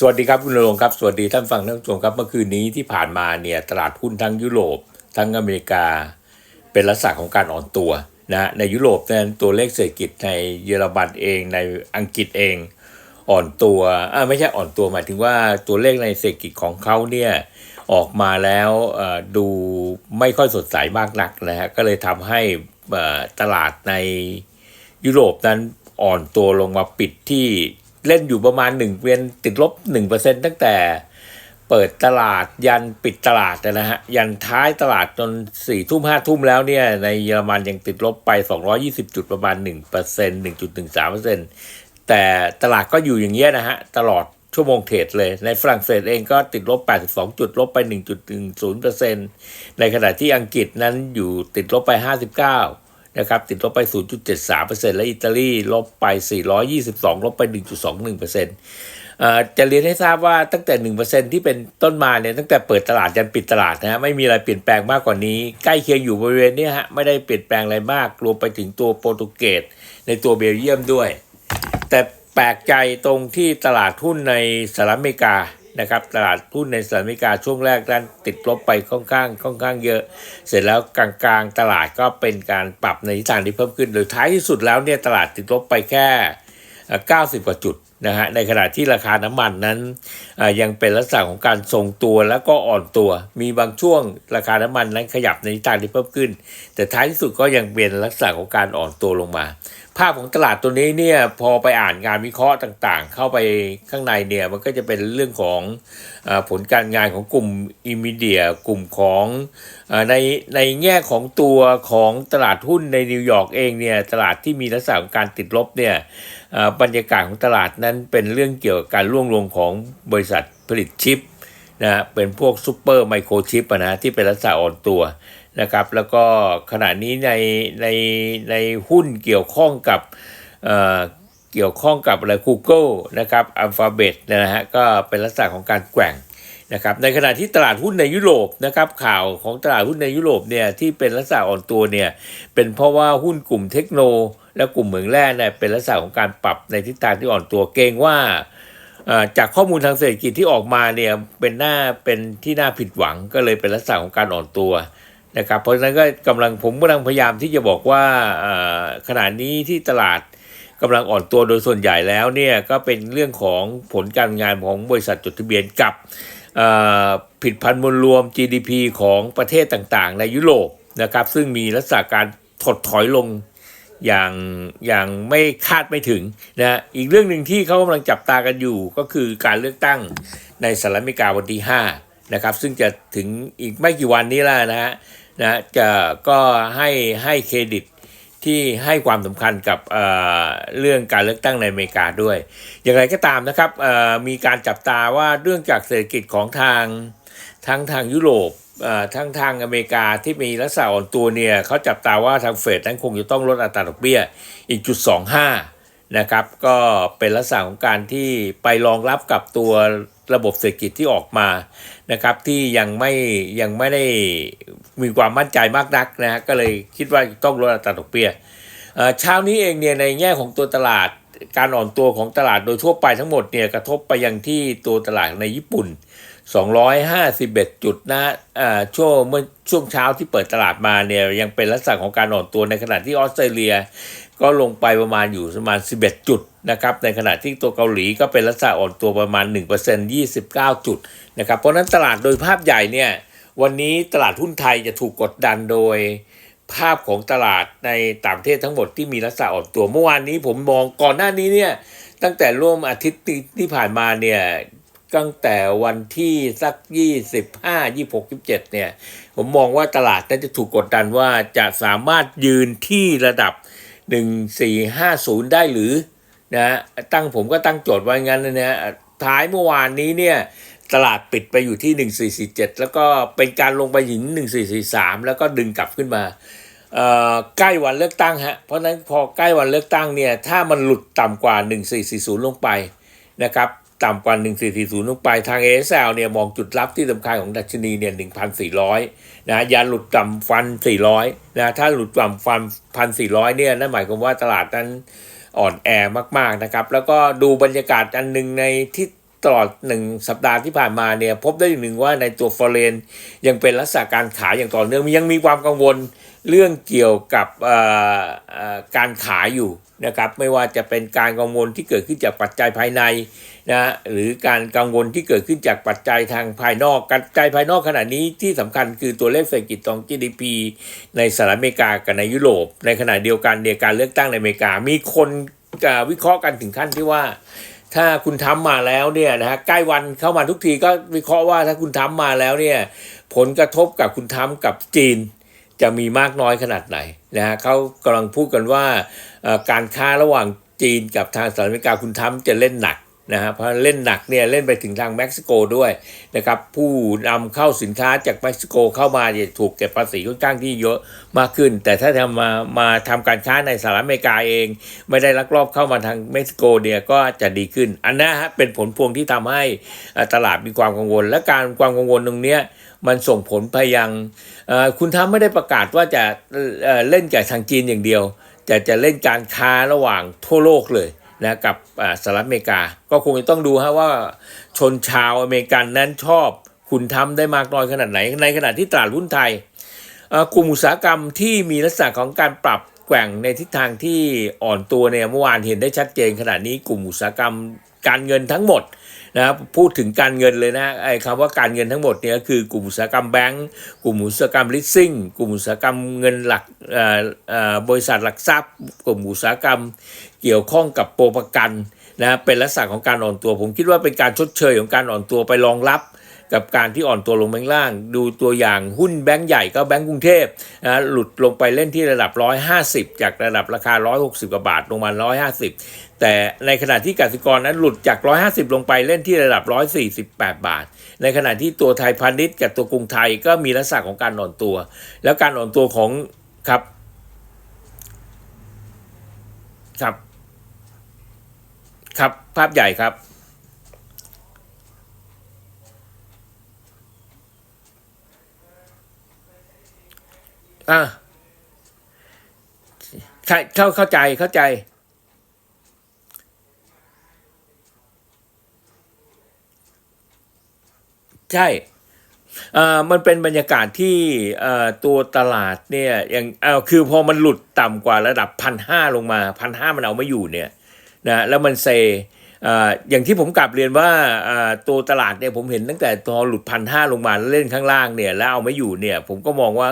สวัสดีครับคุณรงค์ครับ สวัสดีท่านฟังท่านผู้ชมครับเมื่อคืนนี้ที่ผ่านมาเนี่ยตลาดหุ้นทั้งยุโรป ทั้งอเมริกา เป็นลักษณะของการอ่อนตัวนะในยุโรปนั้นตัวเลขเศรษฐกิจในเยอรมันเองในอังกฤษเอง อ่อนตัวอ่าไม่ใช่อ่อนตัวหมายถึงว่าตัวเลขในเศรษฐกิจของเขาเนี่ยออกมาแล้วดูไม่ค่อยสดใสมากนักนะฮะก็เลยทำให้ตลาดในยุโรปนั้นอ่อนตัวลงมาปิดที่ เล่นอยู่ประมาณ1เป็นติดลบ1%ตั้งแต่เปิดตลาดยันปิดตลาดนะฮะ ยันท้ายตลาดจนสี่ทุ่มห้าทุ่มแล้วเนี่ย ในเยอรมันยังติดลบไป 220 จุดประมาณ 1% 1.13%แต่ตลาดก็อยู่อย่างเงี้ยนะฮะ ตลอดชั่วโมงเทรดเลย ในฝรั่งเศสเองก็ติดลบ 82 จุดลบไป 1.10%ในขณะที่อังกฤษนั้นอยู่ติดลบไป 59 นะครับติดลบไป 0.73%และอิตาลีลบไป 422 ลบไป 1.21%เอ่อจะเรียนให้ทราบว่าตั้งแต่ 1%ที่เป็นต้นมาเนี่ยตั้งแต่เปิดตลาดยันปิดตลาดนะฮะไม่มีอะไรเปลี่ยนแปลงมากกว่านี้ ใกล้เคียงอยู่บริเวณนี้ฮะไม่ได้เปลี่ยนแปลงอะไรมากรวมไปถึงตัวโปรตุเกสในตัวเบลเยียมด้วย แต่แปลกใจตรงที่ตลาดหุ้นในสหรัฐอเมริกา นะครับตลาดหุ้นในสหรัฐอเมริกาช่วงแรกนั้นติดลบไปค่อนข้างค่อนข้างเยอะ เสร็จแล้วกลางๆตลาดก็เป็นการปรับในทิศทางที่เพิ่มขึ้นโดยท้ายที่สุดแล้วเนี่ยตลาดติดลบไปแค่เอ่อ90 กว่าจุดนะฮะในขณะที่ราคาน้ำมันนั้นยังเป็นลักษณะของการทรงตัวแล้วก็อ่อนตัว มีบางช่วงราคาน้ำมันนั้นขยับในทิศทางที่เพิ่มขึ้น แต่ท้ายที่สุดก็ยังเป็นลักษณะของการอ่อนตัวลงมา ภาพของตลาดตัวนี้เนี่ยพอไปอ่านงานวิเคราะห์ต่างๆ เข้าไปข้างในเนี่ยมันก็จะเป็นเรื่องของอผลการงานของกลุ่มอิมิเดียกลุ่มของอในในแง่ของตัวของตลาดหุ้นในนิวยอร์กเองเนี่ยตลาดที่มีลักษณะของการติดลบเนี่ยบรรยากาศของตลาดนั้นเป็นเรื่องเกี่ยวกับการร่วงลงของบริษัทผลิตชิปนะฮะเป็นพวกซูเปอร์ไมโครชิปอะนะที่เป็นลักษณะอ่อนตัว นะครับ แล้วก็ขณะนี้ในในในหุ้นเกี่ยวข้องกับเเกี่ยวข้องกับอะไร Google นะครับ Alphabet นะฮะก็เป็นลักษณะของการแกว่งนะครับในขณะที่ตลาดหุ้นในยุโรปนะครับข่าวของตลาดหุ้นในยุโรปเนี่ยที่เป็นลักษณะอ่อนตัวเนี่ยเป็นเพราะว่าหุ้นกลุ่มเทคโน และกลุ่มเหมืองแร่เนี่ยเป็นลักษณะของการปรับในทิศทางที่อ่อนตัวเกรงว่าจากข้อมูลทางเศรษฐกิจที่ออกมาเนี่ยเป็นหน้าเป็นที่น่าผิดหวังก็เลยเป็นลักษณะของการอ่อนตัว นะครับเพราะฉะนั้นก็กำลังผมกำลังพยายามที่จะบอกว่าขณะนี้ที่ตลาดกำลังอ่อนตัวโดยส่วนใหญ่แล้วเนี่ยก็เป็นเรื่องของผลการงานของบริษัทจดทะเบียนกับผิดพันธุ์มวลรวม GDP ของประเทศต่างๆ ในยุโรปนะครับซึ่งมีลักษณะการถดถอยลงอย่างอย่างไม่คาดไม่ถึงนะอีกเรื่องหนึ่งที่เขากำลังจับตากันอยู่ก็คือการเลือกตั้งในสหรัฐอเมริกาวันที่5นะครับซึ่งจะถึงอีกไม่กี่วันนี้แล้วนะฮะ นะจะก็ให้ให้เครดิตที่ให้ความสำคัญกับเเรื่องการเลือกตั้งในอเมริกาด้วย อย่างไรก็ตามนะครับมีการจับตาว่าเรื่องจากเศรษฐกิจของทางทั้งทางยุโรปทั้งทางอเมริกาที่มีลักษณะอ่อนตัวเนี่ยเขาจับตาว่าทางเฟดนั้นคงจะต้องลดอัตราดอกเบี้ยอีกจุดสองห้า นะครับ ก็เป็นลักษณะของการที่ไปรองรับกับตัวระบบเศรษฐกิจที่ออกมานะครับ ที่ยังไม่ยังไม่ได้มีความมั่นใจมากนักนะฮะก็เลยคิดว่าต้องลดอัตราดอกเบี้ยเช้านี้เองเนี่ยในแง่ของตัวตลาดการอ่อนตัวของตลาดโดยทั่วไปทั้งหมดเนี่ยกระทบไปยังที่ตัวตลาดในญี่ปุ่น 251 จุดนะช่วงเมื่อช่วงเช้าที่เปิดตลาดมาเนี่ยยังเป็นลักษณะของการอ่อนตัวในขณะที่ออสเตรเลีย ก็ลงไปประมาณอยู่ประมาณ 11 จุดนะครับในขณะที่ตัวเกาหลีก็เป็นลักษณะอ่อนตัวประมาณ 1% 29 จุดนะครับเพราะนั้นตลาดโดยภาพใหญ่เนี่ยวันนี้ตลาดหุ้นไทยจะถูกกดดันโดยภาพของตลาดในต่างประเทศทั้งหมดที่มีลักษณะอ่อนตัวเมื่อวานนี้ผมมองก่อนหน้านี้เนี่ยตั้งแต่ร่วมอาทิตย์ที่ผ่านมาเนี่ยตั้งแต่วันที่สัก 25 26 27เนี่ยผมมองว่าตลาดนั้นจะถูกกดดันว่าจะสามารถยืนที่ระดับ 1450 ได้หรือนะฮะตั้งผมก็ตั้งโจทย์ไว้งั้นนะฮะท้ายเมื่อวานนี้เนี่ยตลาดปิดไปอยู่ที่ 1447 แล้วก็เป็นการลงไปถึง 1443 แล้วก็ดึงกลับขึ้นมาใกล้วันเลือกตั้งฮะเพราะฉะนั้นพอใกล้วันเลือกตั้งเนี่ยถ้ามันหลุดต่ำกว่า 1440 ลงไปนะครับ ต่ำกว่า 1440 ลงไปทาง ASL เนี่ยมองจุดรับที่สำคัญของดัชนีเนี่ย 1,400 นะอย่าหลุดต่ำฟัน 400 นะ ถ้าหลุดต่ำฟัน 1,400 เนี่ย นั่นหมายความว่าตลาดนั้นอ่อนแอมาก ๆ นะครับ แล้วก็ดูบรรยากาศอันหนึ่งในที่ ตลอดหนึ่งสัปดาห์ที่ผ่านมาเนี่ยพบได้อย่หนึ่งว่าในตัวฟอเรนยังเป็นลักษณะการขายอย่างต่อเนื่องยังมีความกังวลเรื่องเกี่ยวกับการขายอยู่นะครับไม่ว่าจะเป็นการกังวลที่เกิดขึ้นจากปัจจัยภายในนะหรือการกังวลที่เกิดขึ้นจากปัจจัยทางภายนอกปัจจัยภายนอกขณะนี้ที่สำคัญคือตัวเลขเศรษฐกิจของ GDP ในสหรัฐอเมริกากับในยุโรป ในขณะเดียวกันเนี่ยการเลือกตั้งในอเมริกา มีคนวิเคราะห์กันถึงขั้นที่ว่า ถ้าคุณทำมาแล้วเนี่ยนะฮะใกล้วันเข้ามาทุกทีก็วิเคราะห์ว่าถ้าคุณทำมาแล้วเนี่ยผลกระทบกับคุณทำกับจีน จะมีมากน้อยขนาดไหนนะฮะเขากำลังพูดกันว่าการค้าระหว่างจีนกับทางสหรัฐอเมริกาคุณทำจะเล่นหนัก นะฮะเพราะเล่นหนักเนี่ยเล่นไปถึงทางเม็กซิโกด้วยนะครับผู้นำเข้าสินค้าจากเม็กซิโกเข้ามาจะถูกเก็บภาษีค่อนข้างที่เยอะมากขึ้น แต่ถ้าทำมามาทำการค้าในสหรัฐอเมริกาเอง ไม่ได้ลักลอบเข้ามาทางเม็กซิโกเนี่ยก็จะดีขึ้น อันนั้นฮะเป็นผลพวงที่ทำให้ตลาดมีความกังวล และการความกังวลตรงเนี้ยมันส่งผลไปยังคุณทำไม่ได้ประกาศว่าจะเอ่อเล่นกับทางจีนอย่างเดียวแต่จะเล่นการค้าระหว่างทั่วโลกเลย นะกับสหรัฐอเมริกา ก็คงจะต้องดูฮะว่าชนชาวอเมริกันนั้นชอบคุณทำได้มากน้อยขนาดไหน ในขณะที่ตลาดหุ้นไทยกลุ่มอุตสาหกรรมที่มีลักษณะของการปรับแกว่งในทิศทางที่อ่อนตัวเนี่ยเมื่อวานเห็นได้ชัดเจนขนาดนี้กลุ่มอุตสาหกรรมการเงินทั้งหมด นะครับพูดถึงการเงินเลยนะไอ้คำว่าการเงินทั้งหมดเนี่ยคือกลุ่มอุตสาหกรรมแบงก์กลุ่มอุตสาหกรรมลิสซิ่งกลุ่มอุตสาหกรรมเงินหลักบริษัทหลักทรัพย์ กลุ่มอุตสาหกรรมเกี่ยวข้องกับโปรประกันนะเป็นลักษณะของการอ่อนตัว ผมคิดว่าเป็นการชดเชยของการอ่อนตัวไปรองรับ กับการที่อ่อนตัวลงแบงล่าง ดูตัวอย่างหุ้นแบงค์ใหญ่ก็แบงค์กรุงเทพนะหลุดลงไปเล่นที่ระดับ 150 จากระดับราคา 160กว่าบาทลงมา 150 แต่ในขณะที่กสิกรนั้นหลุดจาก 150 ลงไปเล่นที่ระดับ 148 บาท ในขณะที่ตัวไทยพาณิชย์กับตัวกรุงไทยก็มีลักษณะของการอ่อนตัว แล้วการอ่อนตัวของครับครับ ครับภาพใหญ่ครับ อ่าใช่เข้าเข้าใจเข้าใจ ใช่อ่ามันเป็นบรรยากาศที่เอ่อตัวตลาดเนี่ยอย่างเออคือพอมันหลุดต่ำกว่าระดับพันห้าลงมาพันห้ามันเอาไม่อยู่เนี่ยนะแล้วมันเซ อย่างที่ผมกลับเรียนว่าตัวตลาดเนี่ยผมเห็นตั้งแต่ตอนหลุดพันห้าลงมาเล่นข้างล่างเนี่ยแล้วเอาไม่อยู่เนี่ย ผมก็มองว่า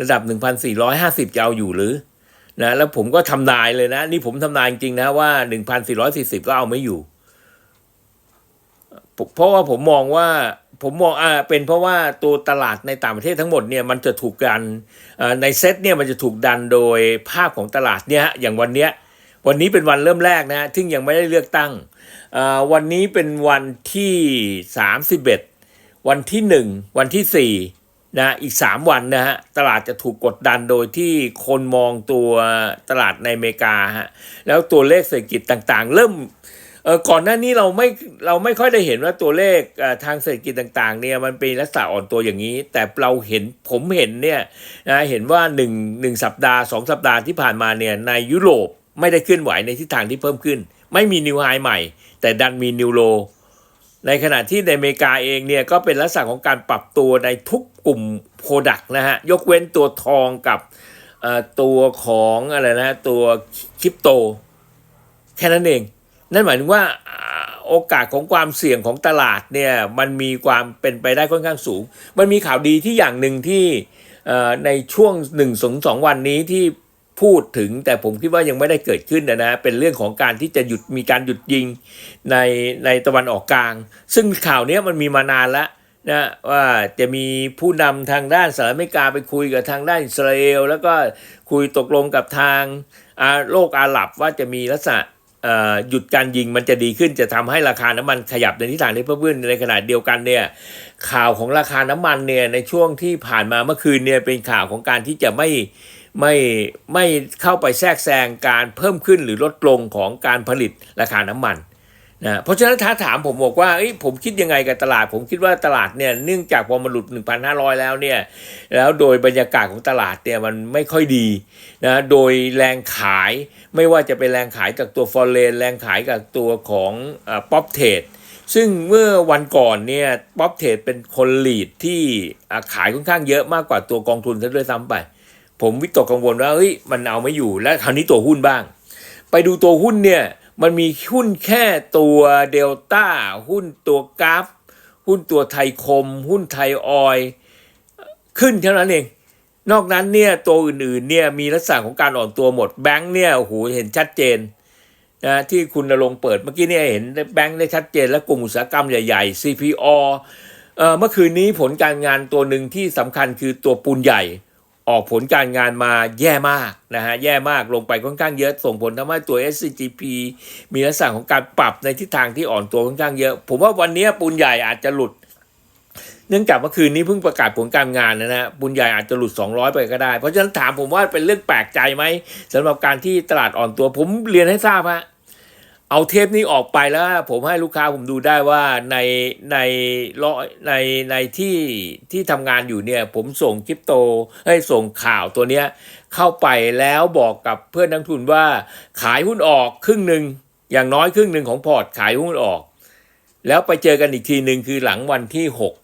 ระดับ 1,450 จะเอาอยู่หรือนะแล้วผมก็ทำนายเลยนะ นี่ผมทำนายจริงนะว่า 1,440 ก็เอาไม่อยู่ เพราะว่าผมมองว่าผมมองอ่าเป็นเพราะว่าตัวตลาดในต่างประเทศทั้งหมดเนี่ยมันจะถูกดันในเซตเนี่ยมันจะถูกดันโดยภาพของตลาดเนี่ยอย่างวันเนี้ย วันนี้เป็นวันเริ่มแรกนะฮะซึ่งยังไม่ได้เลือกตั้งอ่าวันนี้เป็นวันที่ 31 วันที่ 1 วันที่ 4 นะ อีก 3 วันนะฮะ ตลาดจะถูกกดดันโดยที่คนมองตัวตลาดในอเมริกาฮะ แล้วตัวเลขเศรษฐกิจต่างๆ เริ่มเออก่อนหน้านี้เราไม่เราไม่ค่อยได้เห็นว่าตัวเลขอ่อทางเศรษฐกิจต่างๆเนี่ยมันเป็นลักษณะอ่อนตัวอย่างนี้ แต่เราเห็นผมเห็นเนี่ยนะเห็นว่าหนึ่งหนึ่งสัปดาห์สองสัปดาห์ที่ผ่านมาเนี่ยในยุโรป ไม่ได้เคลื่อนไหวในทิศทางที่เพิ่มขึ้น ไม่มีนิวไฮใหม่ แต่ดันมีนิวโล ในขณะที่ในอเมริกาเองเนี่ยก็เป็นลักษณะของการปรับตัวในทุกกลุ่มโปรดักต์นะฮะ ยกเว้นตัวทองกับตัวของอะไรนะตัวคริปโต แค่นั้นเอง นั่นหมายถึงว่าโอกาสของความเสี่ยงของตลาดเนี่ยมันมีความเป็นไปได้ค่อนข้างสูง มันมีข่าวดีที่อย่างหนึ่งที่ในช่วงหนึ่งสองสองวันนี้ที่ พูดถึง แต่ผมคิดว่ายังไม่ได้เกิดขึ้นนะนะเป็นเรื่องของการที่จะหยุดมีการหยุดยิงในในตะวันออกกลาง ซึ่งข่าวเนี้ยมันมีมานานแล้วนะว่าจะมีผู้นำทางด้านสหรัฐอเมริกาไปคุยกับทางด้านอิสราเอล แล้วก็คุยตกลงกับทางอาโลกอาหรับว่าจะมีลักษณะเอ่อหยุดการยิงมันจะดีขึ้นจะทำให้ราคาน้ำมันขยับในทิศทางที่เพิ่มขึ้นในขณะเดียวกันเนี่ยข่าวของราคาน้ำมันเนี่ยในช่วงที่ผ่านมาเมื่อคืนเนี่ยเป็นข่าวของการที่จะไม่ ไม่ไม่เข้าไปแทรกแซงการเพิ่มขึ้นหรือลดลงของการผลิตราคาน้ำมันนะเพราะฉะนั้นถ้าถามผมบอกว่าเอ้ยผมคิดยังไงกับตลาด ผมคิดว่าตลาดเนี่ยเนื่องจากพอมันหลุด 1,500 แล้วเนี่ยแล้วโดยบรรยากาศของตลาดเนี่ยมันไม่ค่อยดีนะโดยแรงขายไม่ว่าจะเป็นแรงขายจากตัวฟอร์เรนแรงขายกับตัวของป๊อปเทรดซึ่งเมื่อวันก่อนเนี่ยป๊อปเทรดเป็นคนลีดที่ขายค่อนข้างเยอะมากกว่าตัวกองทุนซะด้วยซ้ำไป ผมวิตกกังวลว่าเฮ้ยมันเอาไม่อยู่และคราวนี้ตัวหุ้นบ้าง ไปดูตัวหุ้นเนี่ยมันมีหุ้นแค่ตัวเดลต้าหุ้นตัวกราฟ หุ้นตัวไทยคม หุ้นไทยออยขึ้นเท่านั้นเอง นอกนั้นเนี่ยตัวอื่นๆเนี่ยมีลักษณะของการอ่อนตัวหมดแบงค์เนี่ยโอ้โหเห็นชัดเจนนะที่คุณนรงเปิดเมื่อกี้เนี่ยเห็นแบงค์ได้ชัดเจน และกลุ่มอุตสาหกรรมใหญ่ๆ CPO เอ่อเมื่อคืนนี้ผลการงานตัวหนึ่งที่สำคัญคือตัวปูนใหญ่ ออกผลการงานมาแย่มากนะฮะแย่มากลงไปค่อนข้างเยอะส่งผลทำให้ตัว SCGP มีลักษณะของการปรับในทิศทางที่อ่อนตัวค่อนข้างเยอะ ผมว่าวันนี้ปูนใหญ่อาจจะหลุด เนื่องจากเมื่อคืนนี้เพิ่งประกาศผลการงานนะฮะปูนใหญ่อาจจะหลุด 200 ไปก็ได้ เพราะฉะนั้นถามผมว่าเป็นเรื่องแปลกใจไหมสำหรับการที่ตลาดอ่อนตัวผมเรียนให้ทราบฮะ เอาเทปนี้ออกไปแล้ว ผมให้ลูกค้าผมดูได้ว่าในในร้อยในในที่ที่ทำงานอยู่เนี่ย ผมส่งคริปโตให้ส่งข่าวตัวเนี้ย เข้าไปแล้วบอกกับเพื่อนนักทุนว่า ขายหุ้นออกครึ่งหนึ่งอย่างน้อยครึ่งหนึ่งของพอร์ตขายหุ้นออก แล้วไปเจอกันอีกทีหนึ่งคือหลังวันที่หก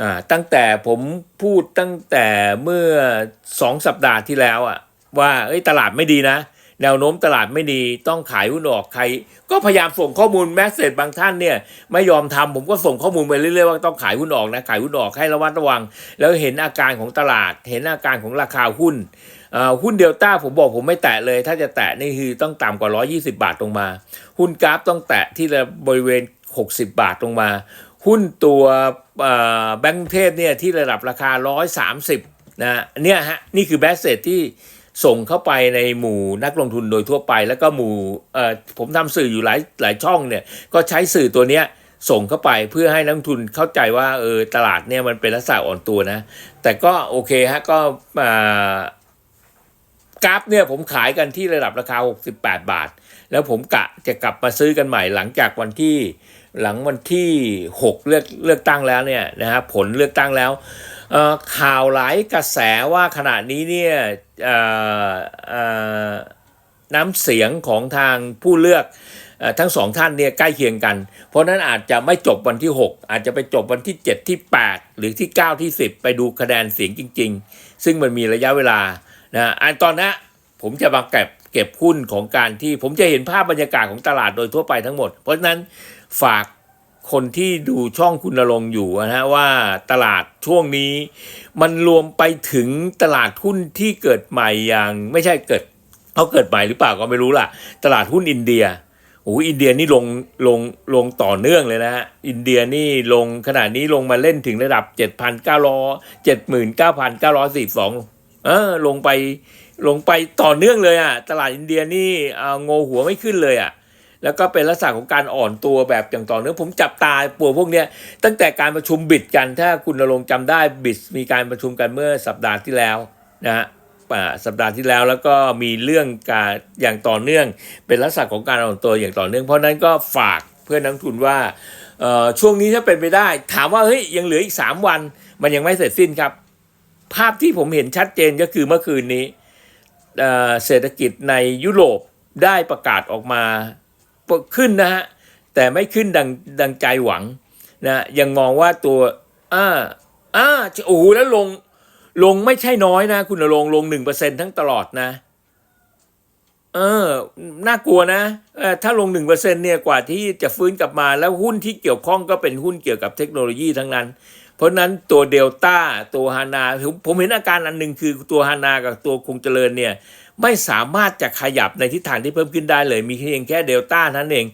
อ่าตั้งแต่ผมพูดตั้งแต่เมื่อสองสัปดาห์ที่แล้วอะว่าเอ้ยตลาดไม่ดีนะ แนวโน้มตลาดไม่ดีต้องขายหุ้นออกใคร ก็พยายามส่งข้อมูลแมสเซจบางท่านเนี่ยไม่ยอมทำผมก็ส่งข้อมูลไปเรื่อยๆว่าต้องขายหุ้นออกนะขายหุ้นออกให้ระวัดระวัง แล้วเห็นอาการของตลาด เห็นอาการของราคาหุ้นหุ้นเดลต้าผมบอกผมไม่แตะเลย ถ้าจะแตะนี่คือต้องต่ำกว่า 120 บาทลงมา หุ้นกราฟต้องแตะที่บริเวณ 60 บาทลงมา หุ้นตัวแบงก์เทพเนี่ยที่ระดับราคา 130นะเนี่ยฮะนี่คือแบสเซตที่ ส่งเข้าไปในหมู่นักลงทุนโดยทั่วไปแล้วก็หมู่ผมทำสื่ออยู่หลายหลายช่องเนี่ยก็ใช้สื่อตัวเนี้ยส่งเข้าไปเพื่อให้นักทุนเข้าใจว่าเออตลาดเนี่ยมันเป็นลักษณะอ่อนตัวนะ แต่ก็โอเคฮะก็กราฟเนี่ยผมขายกันที่ระดับราคา 68 บาท แล้วผมกะจะกลับมาซื้อกันใหม่หลังจากวันที่หลังวันที่ 6 เลือกเลือกตั้งแล้วเนี่ยนะครับผลเลือกตั้งแล้ว ข่าวหลายกระแสว่าขณะนี้เนี่ยน้ำเสียงของทางผู้เลือกทั้งสองท่านเนี่ยใกล้เคียงกัน เพราะฉะนั้นอาจจะไม่จบวันที่ 6 อาจจะไปจบวันที่ 7 ที่ 8 หรือที่ 9 ที่ 10 ไปดูคะแนนเสียงจริง ๆ ซึ่งมันมีระยะเวลานะอันตอนนี้ผมจะมาเก็บเก็บหุ้นของการที่ผมจะเห็นภาพบรรยากาศของตลาดโดยทั่วไปทั้งหมด เพราะฉะนั้นฝาก คนที่ดูช่องคุณนรงอยู่นะฮะว่าตลาดช่วงนี้ มันรวมไปถึงตลาดหุ้นที่เกิดใหม่อย่าง ไม่ใช่เกิดเขาเกิดใหม่หรือเปล่าก็ไม่รู้ล่ะ ตลาดหุ้นอินเดียโอ้โหอินเดียนี่ลงลงลงต่อเนื่องเลยนะฮะอินเดียนี่ลงขนาดนี้ลงมาเล่นถึงระดับ 7,900 79,942เออลงไปลงไปต่อเนื่องเลยอะ ตลาดอินเดียนี่เอาโงหัวไม่ขึ้นเลยอะ แล้วก็เป็นลักษณะของการอ่อนตัวแบบอย่างต่อเนื่องผมจับตาปัวพวกเนี้ยตั้งแต่การประชุมบิดกัน ถ้าคุณนรงค์จำได้บิดมีการประชุมกันเมื่อสัปดาห์ที่แล้วนะฮะสัปดาห์ที่แล้วแล้วก็มีเรื่องการอย่างต่อเนื่อง เป็นลักษณะของการอ่อนตัวอย่างต่อเนื่องเพราะนั้นก็ฝากเพื่อนนักทุนว่าช่วงนี้ถ้าเป็นไปได้ ถามว่าเฮ้ยยังเหลืออีก 3 วัน มันยังไม่เสร็จสิ้นครับ ภาพที่ผมเห็นชัดเจนก็คือเมื่อคืนนี้เศรษฐกิจในยุโรปได้ประกาศออกมา ขึ้นนะฮะแต่ไม่ขึ้นดังดังใจหวังนะยังมองว่าตัวอ่าอ่าโอ้โหแล้วลงลงไม่ใช่น้อยนะ คุณลงลงหนึ่งเปอร์เซ็นทั้งตลอดนะ เออ น่ากลัวนะถ้าลงหนึ่งเปอร์เซ็นเนี่ยกว่าที่จะฟื้นกลับมาแล้วหุ้นที่เกี่ยวข้องก็เป็นหุ้นเกี่ยวกับเทคโนโลยีทั้งนั้น เพราะฉะนั้นตัวเดลต้าตัวฮานาผมผมเห็นอาการอันหนึ่งคือตัวฮานากับตัวคงเจริญเนี่ย ไม่สามารถจะขยับในทิศทางที่เพิ่มขึ้นได้เลย มีเพียงแค่เดลต้านั้นเอง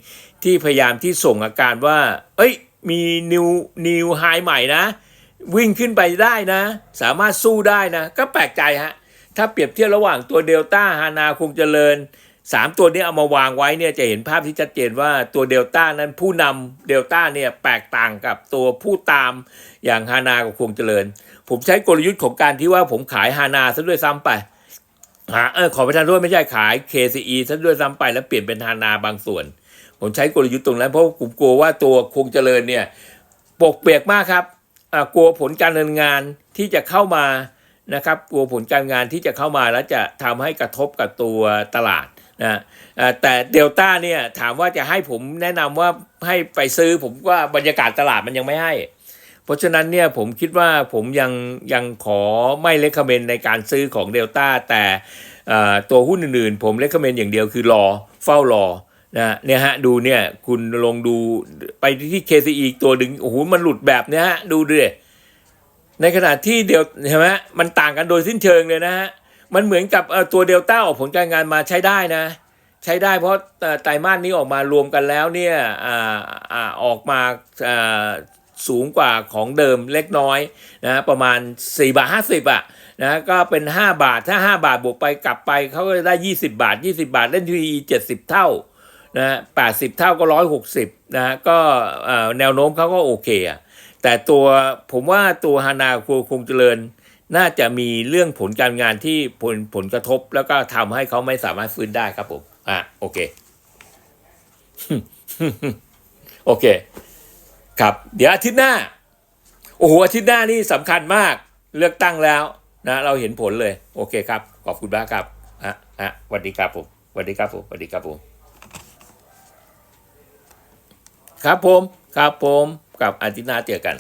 ที่พยายามที่ส่งอาการว่า เอ้ย มีนิวนิวไฮใหม่นะ วิ่งขึ้นไปได้นะ สามารถสู้ได้นะ ก็แปลกใจฮะ ถ้าเปรียบเทียบระหว่างตัวเดลต้าฮานาคงเจริญสามตัวนี้เอามาวางไว้เนี่ยจะเห็นภาพที่ชัดเจนว่าตัวเดลต้านั้นผู้นำเดลต้าเนี่ยแตกต่างกับตัวผู้ตามอย่างฮานากับคงเจริญ ผมใช้กลยุทธ์ของการที่ว่าผมขายฮานาซะด้วยซ้ำไป หาเออขอประทานโทษไม่ใช่ขาย KCE ซะด้วยซ้ำไปแล้วเปลี่ยนเป็นฮานาบางส่วน ผมใช้กลยุทธ์ตรงนั้นเพราะผมกลัวว่าตัวคงเจริญเนี่ยปกเปียกมากครับกลัวผลการดำเนินงานที่จะเข้ามานะครับกลัวผลการงานที่จะเข้ามาแล้วจะทำให้กระทบกับตัวตลาดนะแต่เดลต้าเนี่ยถามว่าจะให้ผมแนะนำว่าให้ไปซื้อผมว่าบรรยากาศตลาดมันยังไม่ให้ เพราะฉะนั้นเนี่ยผมคิดว่าผมยังยังขอไม่เล c คเมนในการซื้อของเดลต้าแต่ตัวหุ้นอื่นๆ ผมเล c คเมนอย่างเดียวคือรอเฝ้ารอนะเนี่ยฮะดูเนี่ยคุณลงดูไปที่ KCE อีกตัวดึงโอ้โหมันหลุดแบบเนี้ยฮะดูดิในขณะที่เดลใช่ไหมมันต่างกันโดยสิ้นเชิงเลยนะฮะมันเหมือนกับตัวเดลต้าออกผลการงานมาใช้ได้นะ ใช้ได้เพราะไตรมาสนี้ออกมารวมกันแล้วเนี่ยอออกมา สูงกว่าของเดิมเล็กน้อยนะประมาณ 4 บาท 50อะนะก็เป็น 5 บาทถ้า 5 บาทบวกไปกลับไปเขาก็จะได้ 20 บาท 20 บาทเล่นที70 เท่านะ80 เท่าก็ 160นะก็แนวโน้มเขาก็โอเคอะแต่ตัวผมว่าตัวฮานาคคงเจริญ น่าจะมีเรื่องผลการงานที่ผลผลกระทบ แล้วก็ทำให้เขาไม่สามารถฟื้นได้ครับผมอะโอเคโอเค ครับ เดี๋ยวอาทิตย์หน้า โอ้โหอาทิตย์หน้านี่สำคัญมากเลือกตั้งแล้วนะเราเห็นผลเลย โอเคครับ ขอบคุณมากครับฮะฮะสวัสดีครับผมสวัสดีครับผมสวัสดีครับผมครับผมครับผมกับอาทิตย์หน้าเจอกัน